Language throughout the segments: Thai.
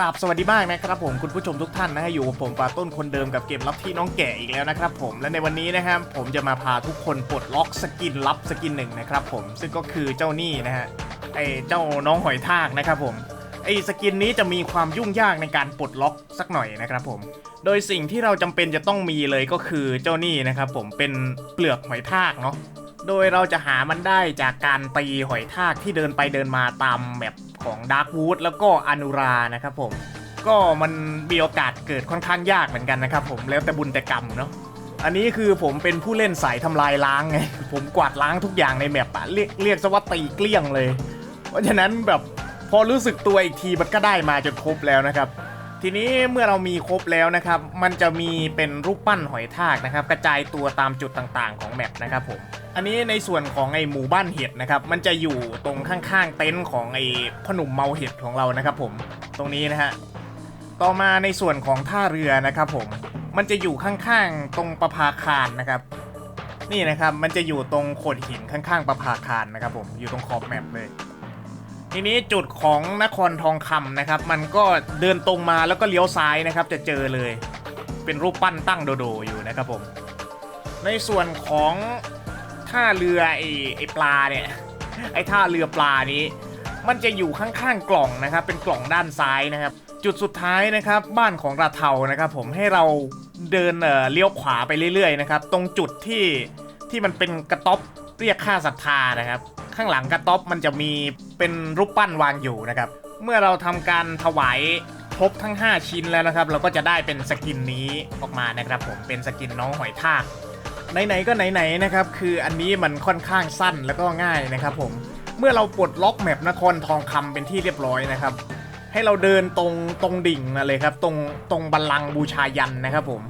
ราบสวัสดีมากนะครับผมคุณผู้ชมทุกท่านนะฮะอยู่กับผมปาต้นคนเดิมกับเกมลับที่น้องแก่อีกแล้วนะครับผมและในวันนี้นะครับผมจะมาพาทุกคนปลดล็อกสกินลับสกินหนึ่งนะครับผมซึ่งก็คือเจ้านี่นะฮะไอเจ้าน้องหอยทากนะครับผมไอสกินนี้จะมีความยุ่งยากในการปลดล็อกสักหน่อยนะครับผมโดยสิ่งที่เราจำเป็นจะต้องมีเลยก็คือเจ้านี่นะครับผมเป็นเปลือกหอยทากเนาะโดยเราจะหามันได้จากการตีหอยทากที่เดินไปเดินมาตามแมป ของดาร์กวูดแล้วก็อนุรานะครับผม ก็มันมีโอกาสเกิดค่อนข้างยากเหมือนกันนะครับผมแล้วแต่บุญแต่กรรมเนาะอันนี้คือผมเป็นผู้เล่นสายทำลายล้างไง ผมกวาดล้างทุกอย่างในแมปอะเรียกเรียกซะว่าตีเกลี้ยงเลย เพราะฉะนั้นแบบพอรู้สึกตัวอีกทีมันก็ได้มาจนครบแล้วนะครับ ทีนี้เมื่อเรามีครบแล้วนะครับ มันจะมีเป็นรูปปั้นหอยทากนะครับ กระจายตัวตามจุดต่างๆ ของแมปนะครับผม อันนี้ในส่วนของไอหมู่บ้านเห็ดนะครับ มันจะอยู่ตรงข้างๆเต็นท์ของไอพ่อหนุ่มเมาเห็ดของเรานะครับผม ตรงนี้นะฮะ ต่อมาในส่วนของท่าเรือนะครับผม มันจะอยู่ข้างๆตรงประภาคารนะครับ นี่นะครับ มันจะอยู่ตรงโขดหินข้างๆประภาคารนะครับผม อยู่ตรงขอบแมปเลย ทีนี้จุดของนครทองคำนะครับ มันก็เดินตรงมาแล้วก็เลี้ยวซ้ายนะครับ จะเจอเลย เป็นรูปปั้นตั้งโดโดอยู่นะครับผม ในส่วนของท่าเรือไอ้ไอ้ปลาเนี่ยไอ้ท่าเรือปลานี้ มันจะอยู่ข้างๆกล่องนะครับ เป็นกล่องด้านซ้ายนะครับ จุดสุดท้ายนะครับบ้านของราเทานะครับผมให้เราเดินเอ่อเลี้ยวขวาไปเรื่อยๆนะครับ ตรงจุดที่ที่มันเป็นกระต๊อบเรียกค่าศรัทธานะครับ ข้างหลังกระต๊อบมันจะมีเป็นรูปปั้นวางอยู่นะครับ เมื่อเราทำการถวายครบทั้ง 5 ชิ้นแล้วนะครับ เราก็จะได้เป็นสกินนี้ออกมานะครับผมเป็นสกินน้องหอยทากไหนๆก็ไหนๆนะครับคืออันนี้มันค่อนข้างสั้นแล้วก็ง่ายนะครับผมเมื่อเราปลดล็อกแมปนครทองคำเป็นที่เรียบร้อยนะครับ ให้เราเดินตรงตรงดิ่งมาเลยครับ ตรงตรงบัลลังก์บูชายันนะครับผม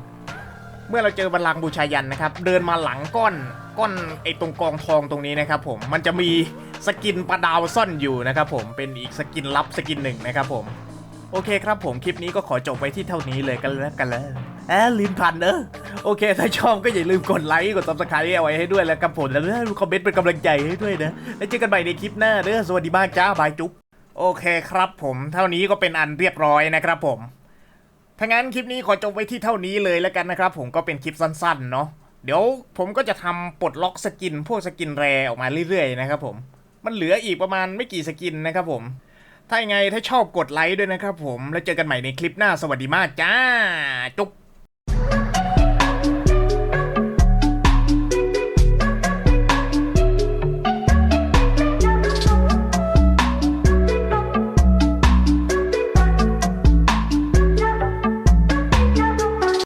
เมื่อเราเจอบัลลังก์บูชายันนะครับ เดินมาหลังก้อนก้อนไอ้ตรงกองทองตรงนี้นะครับผมมันจะมีสกินปลาดาวซ่อนอยู่นะครับผมเป็นอีกสกินลับสกินหนึ่งนะครับผมโอเคครับผมคลิปนี้ก็ขอจบไว้ที่เท่านี้เลยกันแล้วกันแล้วแอบลืมพันเนอะโอเค ถ้าชอบก็อย่าลืมกดไลค์กดซับสไครต์เอาไว้ให้ด้วยแล้วกับผมแล้วคอมเมนต์เป็นกำลังใจให้ด้วยนะแล้วเจอกันใหม่ในคลิปหน้าเด้อสวัสดีมากจ้าบายจุ๊บโอเคครับผมเท่านี้ก็เป็นอันเรียบร้อยนะครับผม ถ้างั้นคลิปนี้ขอจบไว้ที่เท่านี้เลยแล้วกันนะครับ ผมก็เป็นคลิปสั้นๆ เนาะเดี๋ยวผมก็จะทำปลดล็อกสกิน พวกสกินแรออกมาเรื่อยๆนะครับผมมันเหลืออีกประมาณไม่กี่สกินนะครับผม ถ้ายังไงถ้าชอบกดไลค์ด้วยนะครับผมแล้วเจอกันใหม่ในคลิปหน้าสวัสดีมากจ้าจุ๊บ